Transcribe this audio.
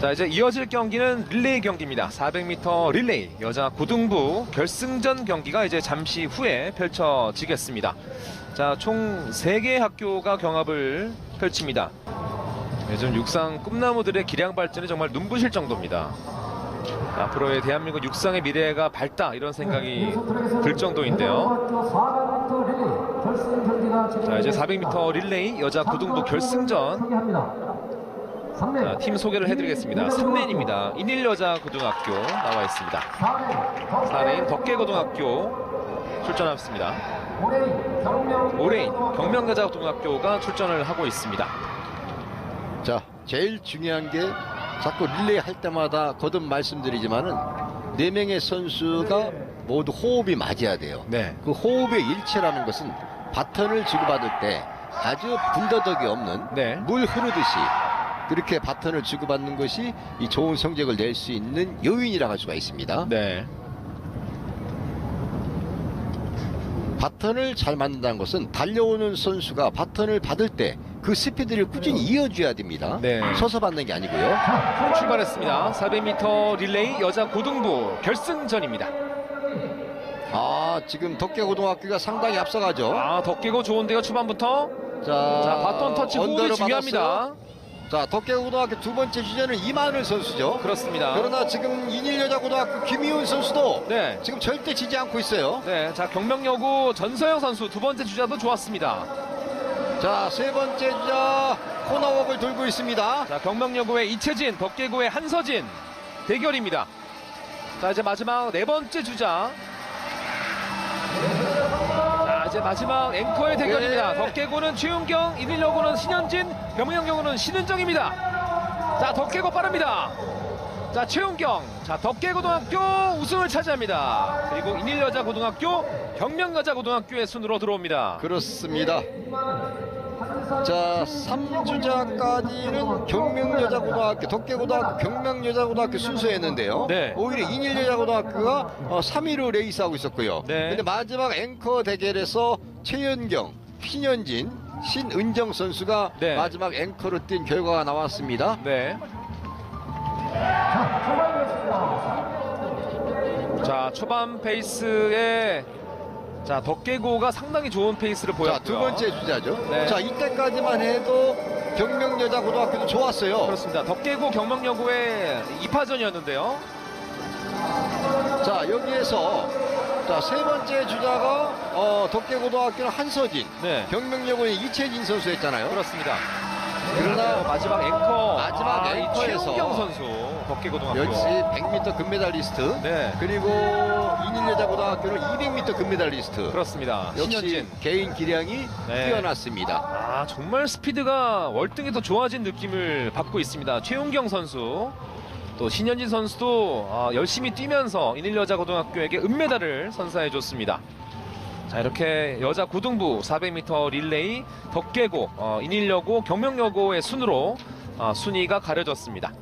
자 이제 이어질 경기는 릴레이 경기입니다. 400m 릴레이 여자 고등부 결승전 경기가 이제 잠시 후에 펼쳐지겠습니다. 자총 3개 학교가 경합을 펼칩니다. 요즘 육상 꿈나무들의 기량 발전이 정말 눈부실 정도입니다. 앞으로의 대한민국 육상의 미래가 밝다 이런 생각이 들 정도인데요. 자 이제 400m 릴레이 여자 고등부 결승전 자, 팀 소개를 해드리겠습니다. 3레인입니다. 인일 여자 고등학교 나와 있습니다. 4레인 덕계 고등학교 출전했습니다. 5레인 경명 여자 고등학교가 출전을 하고 있습니다. 자, 제일 중요한 게 자꾸 릴레이 할 때마다 거듭 말씀드리지만은 네 명의 선수가 모두 호흡이 맞아야 돼요. 네. 그 호흡의 일체라는 것은 바턴을 주고받을 때 아주 분더덕이 없는 네. 물 흐르듯이 그렇게 바턴을 주고받는 것이 이 좋은 성적을 낼 수 있는 요인이라고 할 수가 있습니다. 네. 바턴을 잘 맞는다는 것은 달려오는 선수가 바턴을 받을 때 그 스피드를 꾸준히 이어줘야 됩니다. 네. 서서 받는 게 아니고요. 출발했습니다. 400m 릴레이 여자 고등부 결승전입니다. 아 지금 덕계고등학교가 상당히 앞서가죠. 아 덕계고 좋은데요 초반부터. 자, 자 바톤 터치 호흡이 중요합니다. 받았어요. 자 덕계고등학교 두 번째 주자는 이만을 선수죠. 그렇습니다. 그러나 지금 인일여자고등학교 김희훈 선수도 네. 지금 절대 지지 않고 있어요. 네, 자 경명여고 전서영 선수 두 번째 주자도 좋았습니다. 자 세 번째 주자 코너웍을 돌고 있습니다. 자 경명여고의 이채진, 덕계고의 한서진 대결입니다. 자 이제 마지막 네 번째 주자. 자 이제 마지막 앵커의 대결입니다. 네. 덕계고는 최윤경, 이닐여고는 신현진, 경명여고는 신은정입니다. 자 덕계고 빠릅니다. 자 최윤경, 자 덕계고등학교 우승을 차지합니다. 그리고 인일여자고등학교, 경명여자고등학교의 순으로 들어옵니다. 그렇습니다. 자 3주자까지는 경명여자고등학교, 덕계고등학교, 경명여자고등학교 순서였는데요. 네. 오히려 인일여자고등학교가 어, 3위로 레이스하고 있었고요. 네. 근데 마지막 앵커 대결에서 최연경, 신현진, 신은정 선수가 네. 마지막 앵커로 뛴 결과가 나왔습니다. 네. 자 초반 페이스에 자 덕계고가 상당히 좋은 페이스를 보였고요. 자, 두 번째 주자죠. 네. 자, 이때까지만 해도 경명여자 고등학교도 좋았어요. 그렇습니다. 덕계고 경명여고의 2파전이었는데요. 자, 여기에서 자, 세 번째 주자가 어, 덕계고등학교는 한서진, 네. 경명여고는 이채진 선수였잖아요. 그렇습니다. 그러나 마지막 앵커 마지막 아, 이 앵커에서 최은경 선수 덕계고등학교. 역시 100m 금메달리스트. 네. 그리고 여자고등학교는 200m 금메달리스트. 그렇습니다. 역시 신현진. 개인 기량이 네. 뛰어났습니다. 아 정말 스피드가 월등히 더 좋아진 느낌을 받고 있습니다. 최용경 선수 또 신현진 선수도 아, 열심히 뛰면서 인일 여자 고등학교에게 은메달을 선사해 줬습니다. 자 이렇게 여자 고등부 400m 릴레이 덕계고 어, 인일여고 경명여고의 순으로 아, 순위가 가려졌습니다.